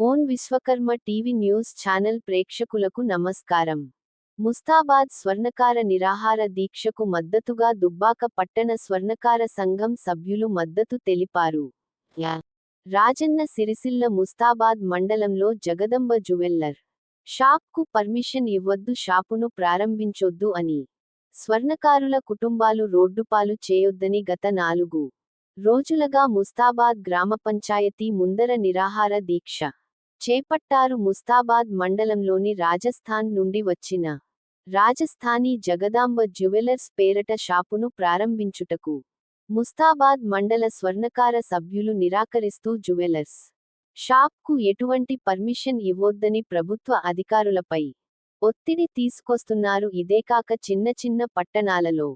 Own Vishwakarma TV news channel ప్రేక్షకులకు నమస్కారం. ముస్తాబాద్ స్వర్ణకార నిరాహార దీక్షకు మద్దతుగా దుబ్బాక పట్టణ స్వర్ణకార సంఘం సభ్యులు మద్దతు తెలిపారు. యా. రాజన్న సిరిసిల్ల ముస్తాబాద్ మండలంలో జగదంబ జువెల్లర్. షాప్కు పర్మిషన్ ఇవ్వద్దు షాపును ప్రారంభించొద్దు అని. స్వర్ణకారుల కుటుంబాలు రోడ్డుపాలు చేయొద్దని గత నాలుగు రోజులగా ముస్తాబాద్ గ్రామ పంచాయతీ ముందర నిరాహార దీక్ష. చేపట్టారు ముస్తాబాద్ మండలంలోని రాజస్థాన్ నుండి వచ్చిన రాజస్థానీ జగదాంబ జ్యువెలర్స్ పేరట షాపును ప్రారంభించుటకు ముస్తాబాద్ మండల స్వర్ణకార సభ్యులు నిరాకరిస్తూ జ్యువెలర్స్ షాప్కు ఎటువంటి పర్మిషన్ ఇవ్వొద్దని ప్రభుత్వ అధికారులపై ఒత్తిడి తీసుకొస్తున్నారు. ఇదేకాక చిన్న చిన్న పట్టణాలలో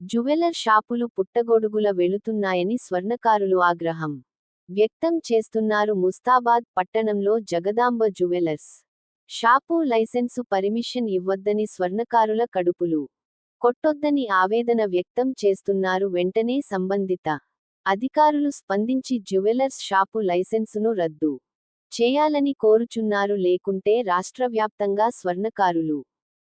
జ్యువెలర్ షాపులు పుట్టగొడుగుల వెళుతున్నాయని స్వర్ణకారులు ఆగ్రహం. వ్యక్తం చేస్తున్నారు ముస్తాబాద్ పట్టణంలో Jagadamba jewellers. Shop licence permission ఇవ్వొద్దని స్వర్ణకారుల కడుపులు. కొట్టొద్దని ఆవేదన వ్యక్తం చేస్తున్నారు వెంటనే సంబంధిత. అధికారులు స్పందించి జ్యువెలర్స్ షాపు లైసెన్సును రద్దు చేయాలని కోరుచున్నారు లేకుంటే రాష్ట్రవ్యాప్తంగా స్వర్ణకారులు.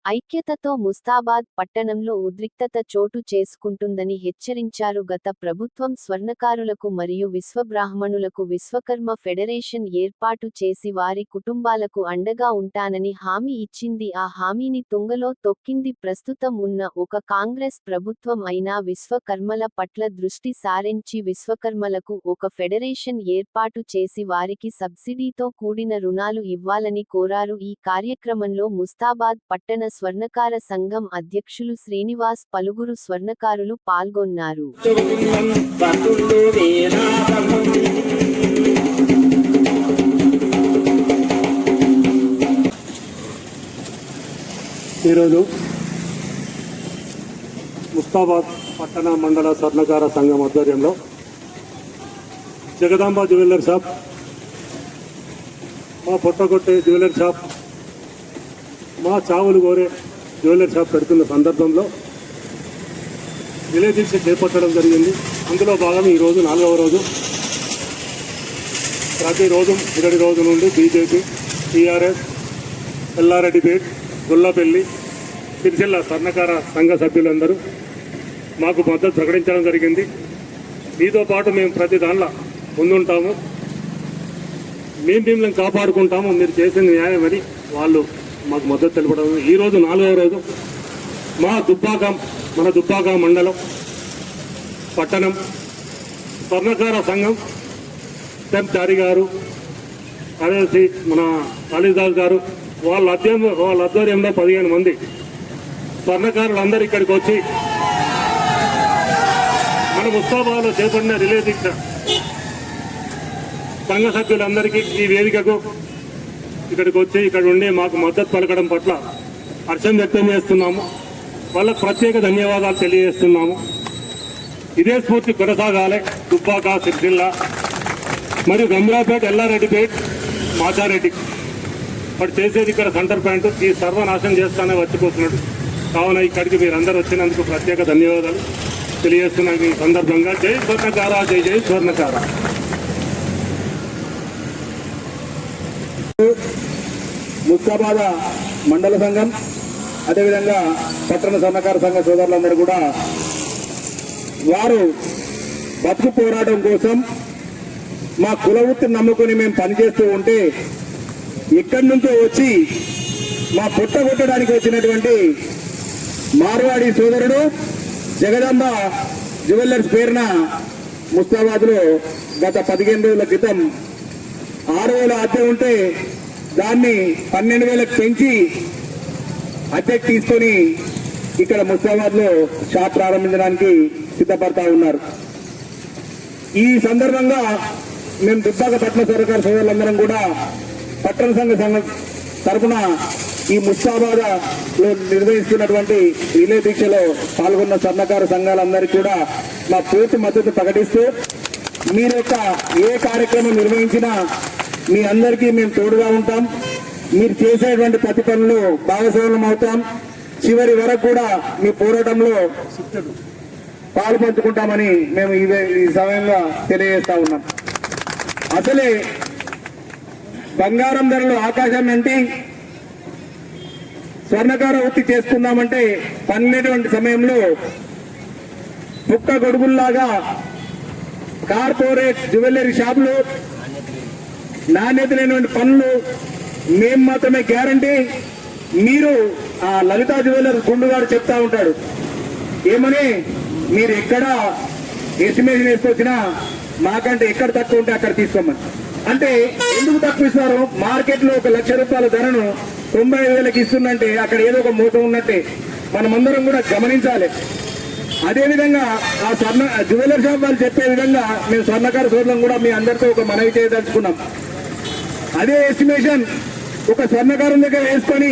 ఐక్యతతో ముస్తాబాద్ పట్టణంలో ఉద్రిక్తత చోటు చేసుకుంటుందని హెచ్చరించారు గత ప్రభుత్వం స్వర్ణకారులకు మరియు విశ్వబ్రాహ్మణులకు విశ్వకర్మ ఫెడరేషన్ ఏర్పాటు చేసి వారి కుటుంబాలకు అండగా ఉంటానని హామీ ఇచ్చింది. ఆ హామీని తుంగలో తొక్కింది ప్రస్తుతం ఉన్న ఒక కాంగ్రెస్ ప్రభుత్వం అయినా విశ్వకర్మల పట్ల దృష్టి సారించి విశ్వకర్మలకు ఒక ఫెడరేషన్ ఏర్పాటు చేసి వారికి సబ్సిడీతో కూడిన రుణాలు ఇవ్వాలని కోరారు. ఈ కార్యక్రమంలో ముస్తాబాద్ పట్టణ స్వర్ణకార సంఘం అధ్యక్షులు శ్రీనివాస్ పలువురు స్వర్ణకారులు పాల్గొన్నారు. ఈరోజు ముస్తాబాద్ పట్టణ మండల స్వర్ణకార సంఘం ఆధ్వర్యంలో జగదాంబ జ్యువెలర్ షాప్ మా పొట్టగొట్టే జ్యువెలర్ షాప్ మా చావులు కోరే జ్యువెలరీ షాప్ పెడుతున్న సందర్భంలో విలే దీక్ష చేపట్టడం జరిగింది. అందులో భాగం ఈరోజు నాలుగవ రోజు ప్రతిరోజు ఇరవై రోజు నుండి బీజేపీ టీఆర్ఎస్ ఎల్లారెడ్డిపేట్ గుల్లపల్లి సిరిసిల్ల స్వర్ణకార సంఘ సభ్యులందరూ మాకు మద్దతు ప్రకటించడం జరిగింది. మీతో పాటు మేము ప్రతి దానిలో ముందుంటాము. మేము మిమ్మల్ని కాపాడుకుంటాము. మీరు చేసిన న్యాయం అని వాళ్ళు మాకు మద్దతు తెలపడం. ఈరోజు నాలుగవ రోజు మా దుబ్బాక మన దుబ్బాక మండలం పట్టణం స్వర్ణకార సంఘం ఎం చారి గారు కార్యదర్శి మన కాళీదాస్ గారు వాళ్ళ అధ్యయం వాళ్ళ ఆధ్వర్యంలో పదిహేను మంది స్వర్ణకారులు అందరు ఇక్కడికి వచ్చి మన ముస్తాబాలో చేపడిన రిలే దీక్ష. సంఘ సభ్యులందరికీ ఈ వేదికకు ఇక్కడికి వచ్చి ఇక్కడ ఉండి మాకు మద్దతు పలకడం పట్ల హర్షం వ్యక్తం చేస్తున్నాము. వాళ్ళకు ప్రత్యేక ధన్యవాదాలు తెలియజేస్తున్నాము. ఇదే స్ఫూర్తి కొనసాగాలి. దుబ్బాక సిరిసిల్ల మరియు గంభీరాపేట ఎల్లారెడ్డిపేట మాచారెడ్డి. వాడు చేసేది ఇక్కడ సెంటర్ పాయింట్. ఈ సర్వనాశనం చేస్తానే వచ్చిపోతున్నాడు. కావున ఇక్కడికి మీరు అందరు వచ్చినందుకు ప్రత్యేక ధన్యవాదాలు తెలియజేస్తున్నాను ఈ సందర్భంగా. జై స్వర్ణకార జై జై స్వర్ణకార. ముస్తాబాద మండల సంఘం అదేవిధంగా పట్టణ సన్నకార సంఘ సోదరులందరూ కూడా వారు బతుకు పోరాటం కోసం మా కుల వృత్తిని నమ్ముకొని మేము పనిచేస్తూ ఉంటే ఇక్కడి నుంచో వచ్చి మా పుట్ట కొట్టడానికి వచ్చినటువంటి మార్వాడి సోదరుడు జగదంబ జ్యువెలర్స్ పేరున ముస్తాబాద్లో గత పదిహేను రోజుల క్రితం ఆరు వేల అద్దె ఉంటే దాన్ని పన్నెండు వేలకు పెంచి అద్దెకు తీసుకొని ఇక్కడ ముస్తాబాద్లో షాప్ ప్రారంభించడానికి సిద్ధపడతా ఉన్నారు. ఈ సందర్భంగా మేము దుబ్బాక పట్టణ సర్కార్ సోదరులందరం కూడా పట్టణ సంఘ సంఘ తరఫున ఈ ముస్తాబాద్లో నిర్వహిస్తున్నటువంటి రిలే దీక్షలో పాల్గొన్న సన్నకారు సంఘాలందరికీ కూడా మా పూర్తి మద్దతు ప్రకటిస్తూ మీరు యొక్క ఏ కార్యక్రమం నిర్వహించినా మీ అందరికీ మేము తోడుగా ఉంటాం. మీరు చేసేటువంటి ప్రతి పనులు భాగస్వామ్యం అవుతాం. చివరి వరకు కూడా మీ పోరాటంలో పాలు పంచుకుంటామని మేము ఇదే ఈ సమయంగా తెలియజేస్తా ఉన్నాం. అసలే బంగారం ధరలు ఆకాశం అంటే స్వర్ణకార వృత్తి చేసుకుందామంటే పనిలేటువంటి సమయంలో పుక్క గొడుగుల్లాగా కార్పొరేట్ జ్యువెలరీ షాపులు నాణ్యత లేనివంటి పనులు మేము మాత్రమే గ్యారంటీ. మీరు ఆ లలితా జ్యువెలర్ గుండు గారు చెప్తా ఉంటాడు. ఏమని? మీరు ఎక్కడ ఎస్టిమేషన్ వేసుకొచ్చినా మాకంటే ఎక్కడ తక్కువ ఉంటే అక్కడ తీసుకోమని. అంటే ఎందుకు తక్కువ ఇస్తారు? మార్కెట్లో ఒక లక్ష రూపాయల ధరను తొంభై ఐదు వేలకు ఇస్తుందంటే అక్కడ ఏదో ఒక మోసం ఉన్నట్టే. మనమందరం కూడా గమనించాలి. అదేవిధంగా ఆ స్వర్ణ జ్యువెలర్ షాప్ వాళ్ళు చెప్పే విధంగా మేము స్వర్ణకార సోదరులను కూడా మీ అందరితో ఒక మనవి చేయదలుచుకున్నాం. అదే ఎస్టిమేషన్ ఒక స్వర్ణకారం దగ్గర వేసుకొని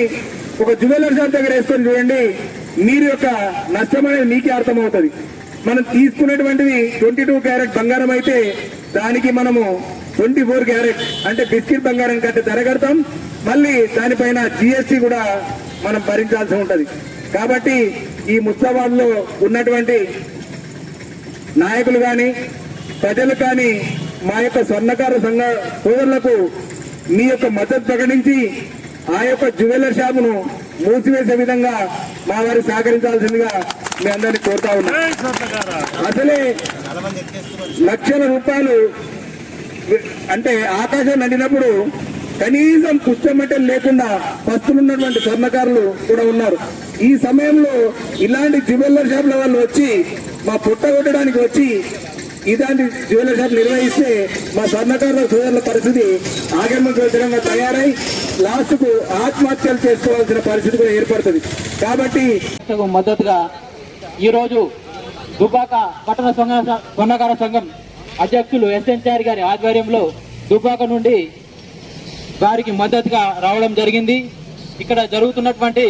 ఒక జ్యువెలర్ షాప్ దగ్గర వేసుకొని చూడండి మీరు యొక్క నష్టం అనేది మీకే అర్థమవుతుంది. మనం తీసుకున్నటువంటిది ట్వంటీ టూ క్యారెట్ బంగారం అయితే దానికి మనము ట్వంటీ ఫోర్ క్యారెట్ అంటే బిస్కెట్ బంగారం కంటే ధర కడతాం. మళ్ళీ దానిపైన జిఎస్టీ కూడా మనం భరించాల్సి ఉంటుంది. కాబట్టి ఈ ముస్తాబాద్లో ఉన్నటువంటి నాయకులు కానీ ప్రజలు కానీ మా యొక్క స్వర్ణకార సంఘ సోదరులకు మీ యొక్క మద్దతు ప్రకటించి ఆ యొక్క జ్యువెలర్ షాపును మూసివేసే విధంగా మా వారి సహకరించాల్సిందిగా మీ అందరినీ కోరుతా ఉన్నాం. అసలే లక్షల రూపాయలు అంటే ఆకాశం నడినప్పుడు కనీసం పుస్తమట్టలు లేకుండా పస్తులున్నటువంటి స్వర్ణకారులు కూడా ఉన్నారు. ఈ సమయంలో ఇలాంటి జ్యువెలర్ షాపుల వాళ్ళు వచ్చి మా పుట్ట కొట్టడానికి వచ్చి ఇలాంటి జ్యువెలర్ షాప్ నిర్వహిస్తే మా స్వర్ణకారుల సోదరుల పరిస్థితి ఆగమ తయారై లాస్ట్కు ఆత్మహత్యలు చేసుకోవాల్సిన పరిస్థితి కూడా ఏర్పడుతుంది. కాబట్టి మద్దతుగా ఈరోజు దుబ్బాక పట్టణ స్వర్ణకార సంఘం అధ్యక్షులు ఎస్ఎన్ చారి గారి ఆధ్వర్యంలో దుబ్బాక నుండి వారికి మద్దతుగా రావడం జరిగింది. ఇక్కడ జరుగుతున్నటువంటి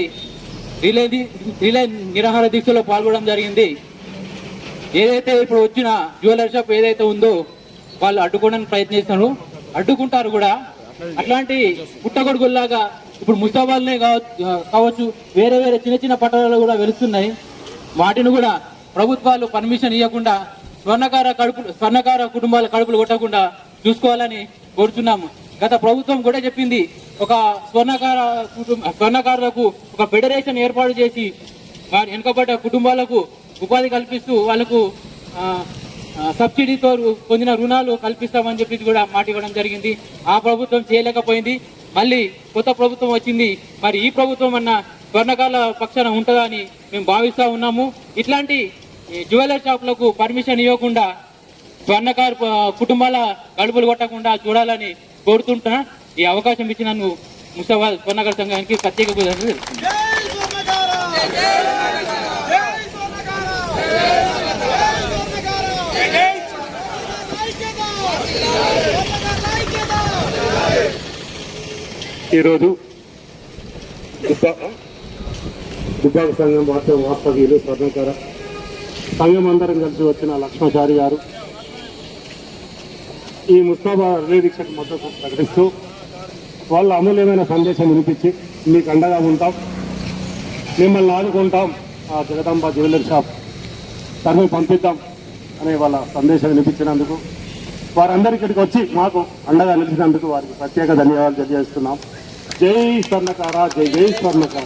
రిలే రిలే నిరాహార దీక్షలో పాల్గొనడం జరిగింది. ఏదైతే ఇప్పుడు వచ్చిన జ్యువెలరీ షాప్ ఏదైతే ఉందో వాళ్ళు అడ్డుకోవడానికి ప్రయత్నిస్తున్నారు. అడ్డుకుంటారు కూడా. అట్లాంటి పుట్టగొడుగుల్లాగా ఇప్పుడు ముస్తాబాద్నే కావచ్చు కావచ్చు వేరే వేరే చిన్న చిన్న పట్టణాలు కూడా వెలుస్తున్నాయి. వాటిని కూడా ప్రభుత్వాలు పర్మిషన్ ఇవ్వకుండా స్వర్ణకార కడుపు స్వర్ణకార కుటుంబాల కడుపులు కొట్టకుండా చూసుకోవాలని కోరుతున్నాము గత ప్రభుత్వం కూడా చెప్పింది ఒక స్వర్ణకార కుటుంబ స్వర్ణకారులకు ఒక ఫెడరేషన్ ఏర్పాటు చేసి వారి వెనుకబడ్డ కుటుంబాలకు ఉపాధి కల్పిస్తూ వాళ్ళకు సబ్సిడీతో పొందిన రుణాలు కల్పిస్తామని చెప్పి కూడా మాట ఇవ్వడం జరిగింది. ఆ ప్రభుత్వం చేయలేకపోయింది. మళ్ళీ కొత్త ప్రభుత్వం వచ్చింది. మరి ఈ ప్రభుత్వం అన్న స్వర్ణకాల పక్షాన ఉంటుందా అని మేము భావిస్తూ ఉన్నాము. ఇట్లాంటి జ్యువెలరీ షాపులకు పర్మిషన్ ఇవ్వకుండా స్వర్ణకారు కుటుంబాల గడుపులు కొట్టకుండా చూడాలని కోరుతుంటున్నా. ఈ అవకాశం ఇచ్చినందుకు ముస్తాబాద్ స్వర్ణకార సంఘానికి ప్రత్యేక ఈరోజు దుబ్బాక సంఘం వాస్తవ వాస్తవ్యులు స్వర్ణకర సంఘం అందరం కలిసి వచ్చిన లక్ష్మణచారి గారు. ఈ ముస్తాబా రిలే దీక్షకు మద్దతు ప్రకటిస్తూ వాళ్ళ అమూల్యమైన సందేశం వినిపించి మీకు అండగా ఉంటాం. మిమ్మల్ని ఆదుకుంటాం. ఆ జగదాంబ జ్యువెలరీ షాప్ తరఫు పంపిద్దాం అనే వాళ్ళ సందేశం వినిపించినందుకు వారందరి ఇక్కడికి వచ్చి మాకు అండగా నిలిచినందుకు వారికి ప్రత్యేక ధన్యవాదాలు తెలియజేస్తున్నాం. జై స్వర్ణకార జై జై స్వర్ణకార.